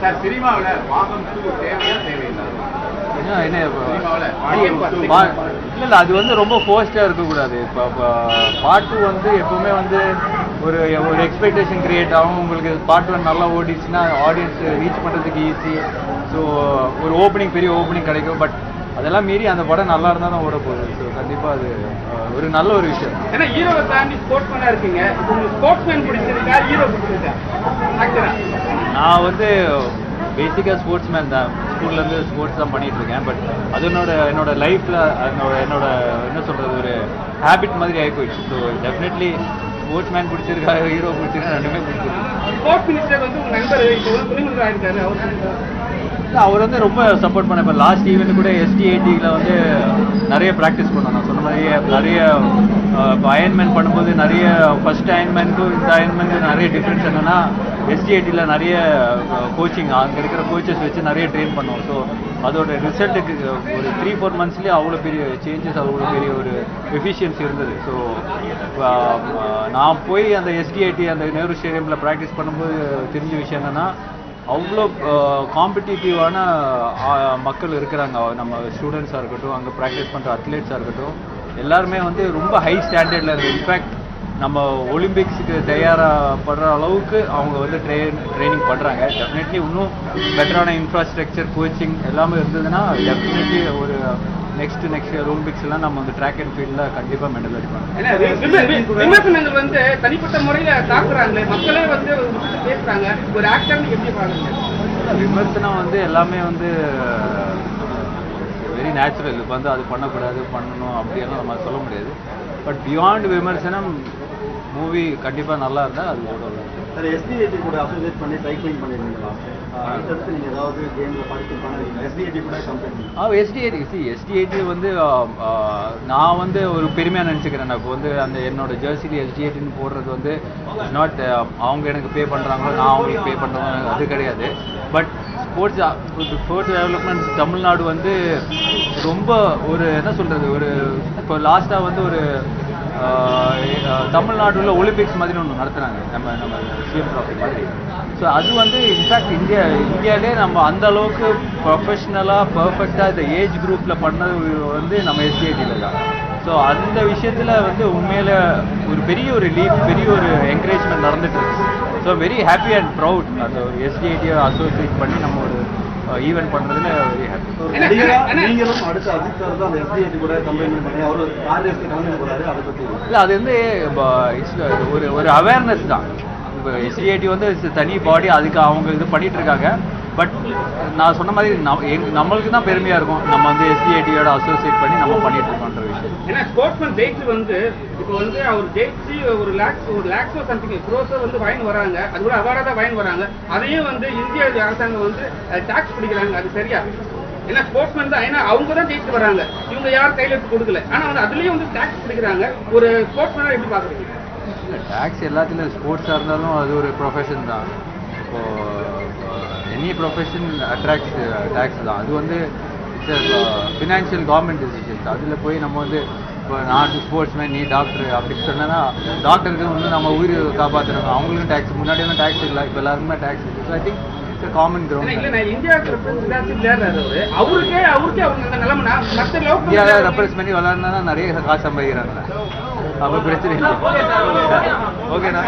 Sir சினிமாவில் பாகம் two தேவையா தேவையில்லை? என்ன இல்ல இல்ல அது வந்து ரொம்ப ஃபோர்ஸ்டா இருக்கக்கூடாது. இப்போ பார்ட் டூ வந்து எப்பவுமே வந்து ஒரு ஒரு எக்ஸ்பெக்டேஷன் கிரியேட் ஆகும். உங்களுக்கு ஒன் நல்லா ஓடிச்சுன்னா ஆடியன்ஸ் ரீச் பண்றதுக்கு ஈஸி ஸோ ஒரு ஓப்பனிங் பெரிய ஓப்பனிங் கிடைக்கும். பட் அதெல்லாம் மீறி அந்த படம் நல்லா இருந்தால் தான் ஓட போகுது. ஸோ கண்டிப்பா அது ஒரு நல்ல ஒரு விஷயம். ஏன்னா ஹீரோவை தாண்டி ஸ்போர்ட்ஸ் மேனா இருக்கீங்க. உங்களுக்கு ஸ்போர்ட்ஸ் மேன் பிடிச்சிருக்கா ஹீரோ பிடிச்சிருக்கா? நான் வந்து பேசிக்காக ஸ்போர்ட்ஸ் மேன் தான் ஸ்கூல்லேருந்து ஸ்போர்ட்ஸ் தான் பண்ணிட்டு இருக்கேன். பட் அது என்னோட என்னோட லைஃப்பில் என்னோட என்னோட என்ன சொல்கிறது ஒரு ஹேபிட் மாதிரி ஆகி போயிடுச்சு. ஸோ டெஃபினெட்லி ஸ்போர்ட்ஸ் மேன் பிடிச்சிருக்கா ஹீரோ பிடிச்சிருக்கா ரெண்டுமே பிடிச்சிருக்கு. அவர் வந்து ரொம்ப சப்போர்ட் பண்ண இப்போ லாஸ்ட் ஈவெண்ட் கூட எஸ்டி எயிட்டியில் வந்து நிறைய ப்ராக்டிஸ் பண்ணோம். நான் சொன்ன மாதிரியே நிறைய இப்போ அயன்மேன் பண்ணும்போது நிறைய ஃபர்ஸ்ட் அயன்மேனுக்கும் இந்த அயன்மேனுக்கும் நிறைய டிஃப்ரென்ஸ் என்னன்னா எஸ்டிஐடியில் நிறைய கோச்சிங் அங்கே இருக்கிற கோச்சஸ் வச்சு நிறைய ட்ரெயின் பண்ணோம். ஸோ அதோட ரிசல்ட்டுக்கு ஒரு த்ரீ ஃபோர் மந்த்ஸ்லேயே அவ்வளோ பெரிய சேஞ்சஸ் அவ்வளோ பெரிய ஒரு எஃபிஷியன்சி இருந்தது. ஸோ நான் போய் அந்த எஸ்டிஐடி அந்த நேரு ஸ்டேடியமில் ப்ராக்டிஸ் பண்ணும்போது தெரிஞ்ச விஷயம் என்னென்னா அவ்வளோ காம்படிட்டிவான மக்கள் இருக்கிறாங்க. நம்ம ஸ்டூடெண்ட்ஸாக இருக்கட்டும் அங்கே ப்ராக்டிஸ் பண்ணுற அத்லெட்ஸாக இருக்கட்டும் எல்லாருமே வந்து ரொம்ப ஹை ஸ்டாண்டர்டில் இருக்குது இன்ஃபேக்ட் நம்ம ஒலிம்பிக்ஸுக்கு தயாராகப்படுற அளவுக்கு அவங்க வந்து ட்ரெயின் ட்ரைனிங் பண்ணுறாங்க டெஃபினெட்லி இன்னும் பெட்டரான இன்ஃப்ராஸ்ட்ரக்சர் கோச்சிங் எல்லாமே இருந்ததுன்னா டெஃபினெட்லி ஒரு நெக்ஸ்ட் நெக்ஸ்ட் ஒலிம்பிக்ஸ் எல்லாம் நம்ம வந்து ட்ராக் அண்ட் ஃபீல்டில் கண்டிப்பாக மெடல் அடிப்பாங்க. விமர்சனங்கள் வந்து தனிப்பட்ட முறையில தாக்குறாங்களே மக்களே வந்து பேசுறாங்க. ஒரு ஆக்டர்னு எப்படி பாக்குறீங்க? விமர்சனம் வந்து எல்லாமே வந்து நேச்சுரல் இப்போ வந்து அது பண்ணக்கூடாது பண்ணணும் அப்படியெல்லாம் நம்ம சொல்ல முடியாது. பட் பியாண்ட் விமர்சனம் மூவி கண்டிப்பாக நல்லா இருந்தால் அது கூட சார் எஸ்டிஐடி கூட அசோசியேட் பண்ணி சைக்கிளிங் பண்ணிருந்தீங்களா அடுத்தடுத்து நீங்கள் ஏதாவது கேமில் பண்ணுறீங்க எஸ்டிஐடி கூட கம்பெனி ஆ எஸ்டிஐடி சி எஸ்டிஐடி வந்து நான் வந்து ஒரு பெருமையாக நினச்சிக்கிறேன். நான் இப்போ வந்து அந்த என்னோட ஜெர்சியில் எஸ்டிஐடின்னு போடுறது வந்து நாட் அவங்க எனக்கு பே பண்ணுறாங்களோ நான் அவங்களுக்கு பே பண்ணுறோம் அது கிடையாது. But sports sports development Tamil Nadu வந்து ரொம்ப ஒரு என்ன சொல்கிறது ஒரு இப்போ லாஸ்ட்டாக வந்து ஒரு தமிழ்நாடுல ஒலிம்பிக்ஸ் மாதிரி ஒன்று நடத்துனாங்க நம்ம நம்ம சிஎம் ட்ராஃபி மாதிரி. ஸோ அது வந்து இன்ஃபேக்ட் இந்தியா இந்தியாவிலே நம்ம அந்த அளவுக்கு ப்ரொஃபஷ்னலாக பர்ஃபெக்டாக இந்த ஏஜ் குரூப்பில் பண்ணது வந்து நம்ம எஸ்டிஐடியில் தான். ஸோ அந்த விஷயத்தில் வந்து உண்மையில் ஒரு பெரிய ஒரு லீவ் பெரிய ஒரு என்கரேஜ்மெண்ட் நடந்துட்டு இருக்கு. So very happy and proud அந்த ஒரு எஸ்டிஐடியை அசோசியேட் பண்ணி நம்ம ஒரு ஈவெண்ட் பண்ணுறதுல வெரி ஹாப்பி நீங்களும் அடுத்து அஜித் சார் தான் அந்த எஸ்டிஐடி கூட கம்பெனி பண்ணி அவர் காங்கிரஸ்க்கு கலந்து போறாரு அதை பற்றி இல்லை அது வந்து ஒரு ஒரு அவேர்னஸ் தான். இப்போ எஸ்டிஐடி வந்து தனி பாடி அதுக்கு அவங்க இது பண்ணிட்டு இருக்காங்க. பட் நான் சொன்ன மாதிரி நம்மளுக்கு தான் பெருமையாக இருக்கும். நம்ம வந்து எஸ்டிஐடியோட அசோசியேட் பண்ணி நம்ம பண்ணிட்டு இருக்கோன்ற விஷயம் ஏன்னா ஸ்போர்ட்ஸ்மேன் ஜெயிச்சு வந்து இப்போ வந்து அவர் ஜெயிச்சு ஒரு லேக்ஸ் ஒரு லேக்ஸோ சம்திங் க்ரோஸோ வந்து வாயின் வராங்க. அது கூட அவார்டாக தான் வாயின் வராங்க. அதையும் வந்து இந்திய அரசாங்கம் வந்து டாக்ஸ் பிடிக்கிறாங்க. அது சரியா? ஏன்னா ஸ்போர்ட்ஸ்மேன் தான். ஏன்னா அவங்க தான் ஜெயிச்சு வராங்க. இவங்க யாரும் கையில் எடுத்து கொடுக்கல. ஆனால் வந்து அதுலேயும் வந்து டாக்ஸ் பிடிக்கிறாங்க. ஒரு ஸ்போர்ட்ஸ்மேனாக எப்படி பார்க்குறீங்க டேக்ஸ் எல்லாத்துலேயும் ஸ்போர்ட்ஸாக இருந்தாலும் அது ஒரு ப்ரொஃபஷன் தான். இப்போ எனி ப்ரொஃபஷன் அட்ராக்ட்ஸ் டேக்ஸ் தான். அது வந்து ஃபினான்ஷியல் கவர்மெண்ட் டிசிஷன் அதில் போய் நம்ம வந்து இப்போ நான் ஸ்போர்ட்ஸ் மேன் நீ டாக்டர் அப்படி சொன்னேன்னா டாக்டருக்கு வந்து நம்ம உயிர் காப்பாற்றுறோம் அவங்களுக்கும் டேக்ஸ் முன்னாடி வந்து டேக்ஸ் இல்லை இப்போ எல்லாருக்குமே டேக்ஸ் இருக்குது so I think common ground பண்ணி நிறைய காசு சம்பாதிக்கிறாங்களே அப்போ பிரச்சனை இல்லை. ஓகேண்ணா.